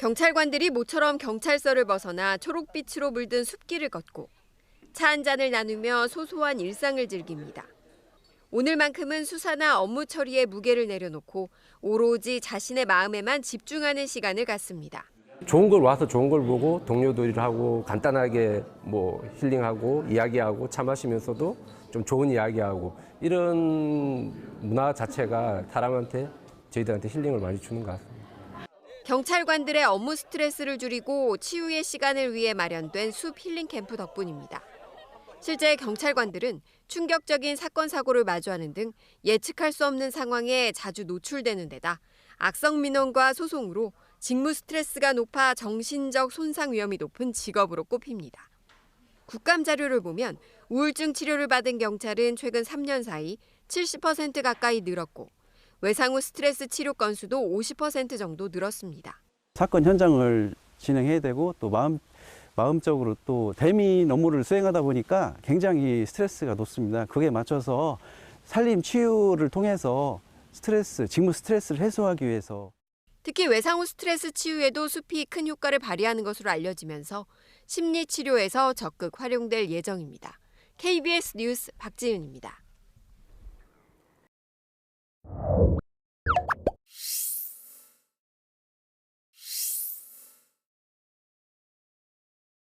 경찰관들이 모처럼 경찰서를 벗어나 초록빛으로 물든 숲길을 걷고 차 한 잔을 나누며 소소한 일상을 즐깁니다. 오늘만큼은 수사나 업무 처리에 무게를 내려놓고 오로지 자신의 마음에만 집중하는 시간을 갖습니다. 좋은 걸 와서 좋은 걸 보고 동료들하고 간단하게 뭐 힐링하고 이야기하고 차 마시면서도 좀 좋은 이야기하고 이런 문화 자체가 사람한테 저희들한테 힐링을 많이 주는 것 같습니다. 경찰관들의 업무 스트레스를 줄이고 치유의 시간을 위해 마련된 숲 힐링 캠프 덕분입니다. 실제 경찰관들은 충격적인 사건 사고를 마주하는 등 예측할 수 없는 상황에 자주 노출되는 데다 악성 민원과 소송으로 직무 스트레스가 높아 정신적 손상 위험이 높은 직업으로 꼽힙니다. 국감 자료를 보면 우울증 치료를 받은 경찰은 최근 3년 사이 70% 가까이 늘었고 외상 후 스트레스 치료 건수도 50% 정도 늘었습니다. 사건 현장을 진행해야 되고 또 마음 마음적으로 또 대민 업무를 수행하다 보니까 굉장히 스트레스가 높습니다. 그에 맞춰서 살림 치유를 통해서 스트레스, 직무 스트레스를 해소하기 위해서 특히 외상 후 스트레스 치유에도 숲이 큰 효과를 발휘하는 것으로 알려지면서 심리 치료에서 적극 활용될 예정입니다. KBS 뉴스 박지은입니다.